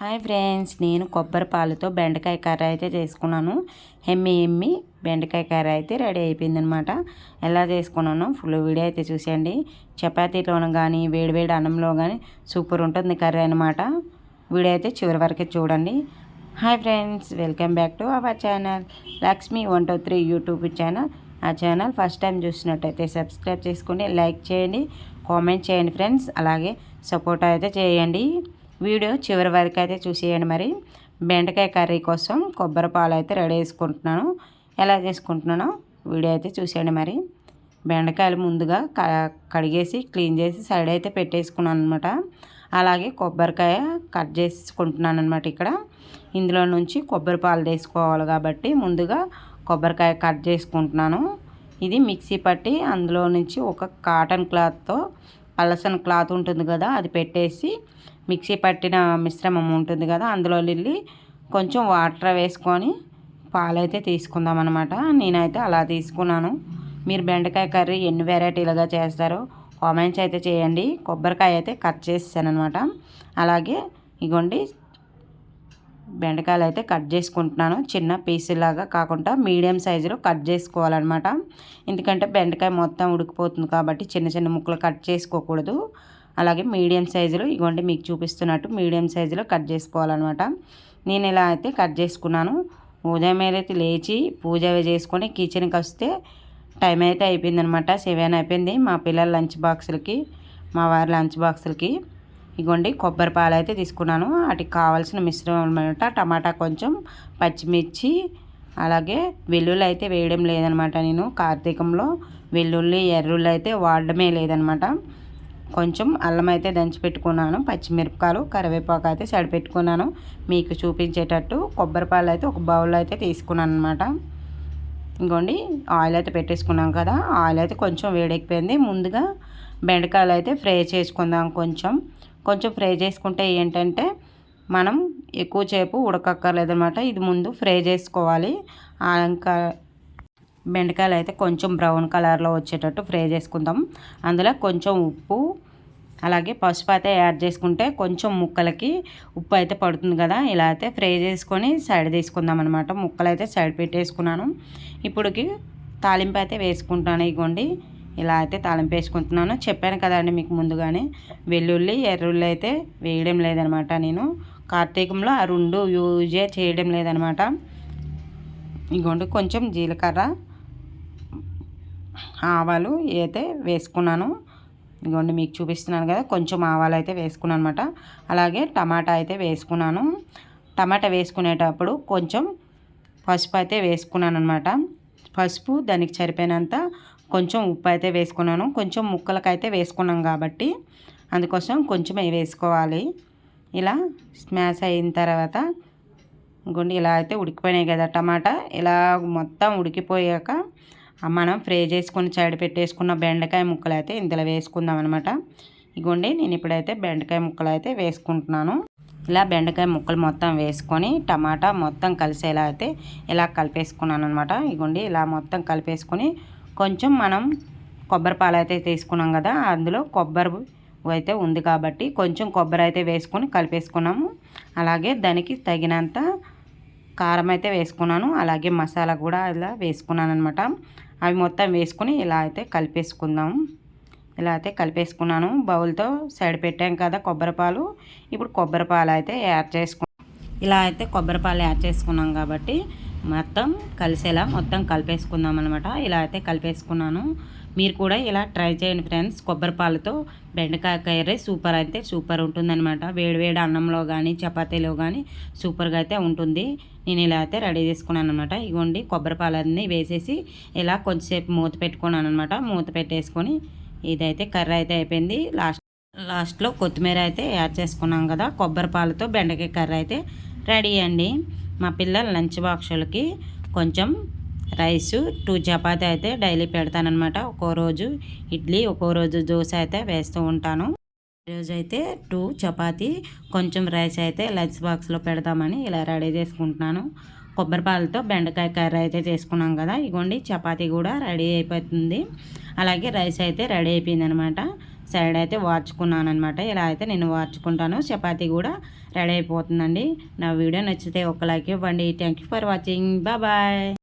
Hi friends నేను కొబ్బరి పాలతో బెండకాయ కర్రీ అయితే చేసుకున్నాను. ఎమ్మి ఎమ్మి బెండకాయ కర్రీ అయితే రెడీ అయిపోయిందనమాట. ఎలా చేసుకున్నాను ఫుల్ వీడియో అయితే చూసేయండి. చపాతీలోనూ కానీ వేడివేడి అన్నంలో కానీ సూపర్ ఉంటుంది కర్రీ అనమాట వీడియో అయితే చివరి వరకు చూడండి. Hi friends welcome back to our channel. Lakshmi one two three YouTube channel. ఆ ఛానల్ ఫస్ట్ టైం చూసినట్టయితే సబ్స్క్రైబ్ చేసుకోండి లైక్ చేయండి కామెంట్ చేయండి ఫ్రెండ్స్. అలాగే సపోర్ట్ అయితే చేయండి. వీడియో చివరి వరకు అయితే చూసేయండి మరి. బెండకాయ కర్రీ కోసం కొబ్బరి పాలు అయితే రెడీ చేసుకుంటున్నాను. ఎలా చేసుకుంటున్నానో వీడియో అయితే చూసేయండి మరి. బెండకాయలు ముందుగా కడిగేసి క్లీన్ చేసి సైడ్ అయితే పెట్టేసుకున్నాను అనమాట అలాగే కొబ్బరికాయ కట్ చేసుకుంటున్నాను అనమాట ఇక్కడ. ఇందులో నుంచి కొబ్బరి పాలు తీసుకోవాలి కాబట్టి ముందుగా కొబ్బరికాయ కట్ చేసుకుంటున్నాను. ఇది మిక్సీ పట్టి అందులో నుంచి ఒక కాటన్ క్లాత్తో పలసన క్లాత్ ఉంటుంది కదా అది పెట్టేసి మిక్సీ పట్టిన మిశ్రమం ఉంటుంది కదా అందులో వెళ్ళి కొంచెం వాటర్ వేసుకొని పాలైతే తీసుకుందాం అనమాట నేనైతే అలా తీసుకున్నాను. మీరు బెండకాయ కర్రీ ఎన్ని వెరైటీలుగా చేస్తారో కామెంట్స్ అయితే చేయండి. కొబ్బరికాయ అయితే కట్ చేసాను అనమాట అలాగే ఇగోండి బెండకాయలు అయితే కట్ చేసుకుంటున్నాను. చిన్న పీసులాగా కాకుండా మీడియం సైజులో కట్ చేసుకోవాలన్నమాట. ఎందుకంటే బెండకాయ మొత్తం ఉడికిపోతుంది కాబట్టి చిన్న చిన్న ముక్కలు కట్ చేసుకోకూడదు. అలాగే మీడియం సైజులో ఇగోండి మీకు చూపిస్తున్నట్టు మీడియం సైజులో కట్ చేసుకోవాలన్నమాట. నేను ఇలా అయితే కట్ చేసుకున్నాను. ఉదయం అయితే లేచి పూజ చేసుకొని కిచెన్కి వస్తే టైం అయితే అయిపోయిందనమాట సెవెన్ అయిపోయింది మా పిల్లల లంచ్ బాక్సులకి మా వారి లంచ్ బాక్సులకి. ఇగోండి కొబ్బరి పాలు అయితే తీసుకున్నాను. వాటికి కావాల్సిన మిశ్రమం అనమాట టమాటా కొంచెం పచ్చిమిర్చి అలాగే వెల్లుల్లి అయితే వేయడం లేదనమాట నేను. కార్తీకంలో వెల్లుల్లి ఎర్రుల్లి అయితే వాడడమే లేదనమాట కొంచెం అల్లం అయితే దంచి పెట్టుకున్నాను పచ్చిమిరపకాయలు కరివేపాకు అయితే సడిపెట్టుకున్నాను మీకు చూపించేటట్టు కొబ్బరిపాలు అయితే ఒక బౌల్ అయితే తీసుకున్నాను అనమాట ఇంకోండి ఆయిల్ అయితే పెట్టేసుకున్నాం కదా ఆయిల్ అయితే కొంచెం వేడెక్కిపోయింది. ముందుగా బెండకాయలు అయితే ఫ్రై చేసుకుందాం కొంచెం. కొంచెం ఫ్రై చేసుకుంటే ఏంటంటే మనం ఎక్కువసేపు ఉడకక్కర్లేదనమాట ఇది ముందు ఫ్రై చేసుకోవాలి. ఇంకా బెండకాయలు అయితే కొంచెం బ్రౌన్ కలర్లో వచ్చేటట్టు ఫ్రై చేసుకుందాం. అందులో కొంచెం ఉప్పు అలాగే పసుపు అయితే యాడ్ చేసుకుంటే కొంచెం ముక్కలకి ఉప్పు అయితే పడుతుంది కదా. ఇలా అయితే ఫ్రై చేసుకొని సైడ్ తీసుకుందాం అనమాట ముక్కలు అయితే సైడ్ పెట్టేసుకున్నాను. ఇప్పుడుకి తాలింపు అయితే వేసుకుంటాను ఇగోండి. ఇలా అయితే తాలింపు వేసుకుంటున్నాను. చెప్పాను కదండి మీకు ముందుగానే వెల్లుల్లి ఎర్రుల్లి అయితే వేయడం లేదనమాట నేను. కార్తీకంలో ఆ రెండు యూజే చేయడం లేదనమాట ఇగోండి కొంచెం జీలకర్ర ఆవాలు అయితే వేసుకున్నాను. ఇదిగోండి మీకు చూపిస్తున్నాను కదా కొంచెం ఆవాలు అయితే వేసుకున్నాను అనమాట అలాగే టమాటా అయితే వేసుకున్నాను. టమాటా వేసుకునేటప్పుడు కొంచెం పసుపు అయితే వేసుకున్నాను అనమాట పసుపు దానికి సరిపోయినంత కొంచెం ఉప్పు అయితే వేసుకున్నాను. కొంచెం ముక్కలకైతే వేసుకున్నాం కాబట్టి అందుకోసం కొంచెం వేసుకోవాలి. ఇలా స్మాష్ అయిన తర్వాత ఇంకోండి ఇలా అయితే ఉడికిపోయినాయి కదా టమాటా. ఇలా మొత్తం ఉడికిపోయాక మనం ఫ్రై చేసుకుని సైడ్ పెట్టేసుకున్న బెండకాయ ముక్కలు అయితే ఇందులో వేసుకుందాం అనమాట ఇగోండి నేను ఇప్పుడైతే బెండకాయ ముక్కలు అయితే వేసుకుంటున్నాను. ఇలా బెండకాయ ముక్కలు మొత్తం వేసుకొని టమాటా మొత్తం కలిసేలా అయితే ఇలా కలిపేసుకున్నాను అనమాట ఇగోండి ఇలా మొత్తం కలిపేసుకొని కొంచెం మనం కొబ్బరి పాలు అయితే తీసుకున్నాం కదా అందులో కొబ్బరి అయితే ఉంది కాబట్టి కొంచెం కొబ్బరి అయితే వేసుకొని కలిపేసుకున్నాము. అలాగే దానికి తగినంత కారం అయితే వేసుకున్నాను. అలాగే మసాలా కూడా ఇలా వేసుకున్నాను అనమాట అవి మొత్తం వేసుకుని ఇలా అయితే కలిపేసుకుందాం. ఇలా అయితే కలిపేసుకున్నాను. బౌల్తో సైడ్ పెట్టాం కదా కొబ్బరిపాలు ఇప్పుడు కొబ్బరిపాలు అయితే యాడ్ చేసుకు ఇలా అయితే కొబ్బరిపాలు యాడ్ చేసుకున్నాం కాబట్టి మొత్తం కలిసేలా మొత్తం కలిపేసుకుందాం అనమాట ఇలా అయితే కలిపేసుకున్నాను. మీరు కూడా ఇలా ట్రై చేయండి ఫ్రెండ్స్. కొబ్బరి పాలతో బెండకాయ కర్రీ సూపర్ అయితే సూపర్ ఉంటుందన్నమాట. వేడివేడి అన్నంలో కానీ చపాతీలో కానీ సూపర్గా అయితే ఉంటుంది. నేను ఇలా అయితే రెడీ చేసుకున్నాను అనమాట ఇగోండి కొబ్బరి పాలన్నీ వేసేసి ఇలా కొంచెంసేపు మూత పెట్టుకున్నాను అనమాట మూత పెట్టేసుకొని ఇదైతే కర్రీ అయితే అయిపోయింది. లాస్ట్ లాస్ట్లో కొత్తిమీర అయితే యాడ్ చేసుకున్నాం కదా. కొబ్బరి పాలతో బెండకాయ కర్రీ అయితే రెడీ అండి. మా పిల్లల లంచ్ బాక్సులకి కొంచెం రైస్ టూ చపాతి అయితే డైలీ పెడతానమాట ఒక్కో రోజు ఇడ్లీ ఒక్కో రోజు దోశ అయితే వేస్తూ ఉంటాను. ఈరోజు అయితే టూ చపాతి కొంచెం రైస్ అయితే లంచ్ బాక్స్లో పెడదామని ఇలా రెడీ చేసుకుంటున్నాను. కొబ్బరిపాలతో బెండకాయ కర్రీ అయితే చేసుకున్నాం కదా ఇగోండి చపాతి కూడా రెడీ అయిపోతుంది. అలాగే రైస్ అయితే రెడీ అయిపోయింది అనమాట సైడ్ అయితే వార్చుకున్నాను అనమాట ఇలా అయితే నేను వార్చుకుంటాను. చపాతి కూడా రెడీ అయిపోతుందండి. నా వీడియో నచ్చితే ఒక లైక్ ఇవ్వండి. Thank you for watching. Bye.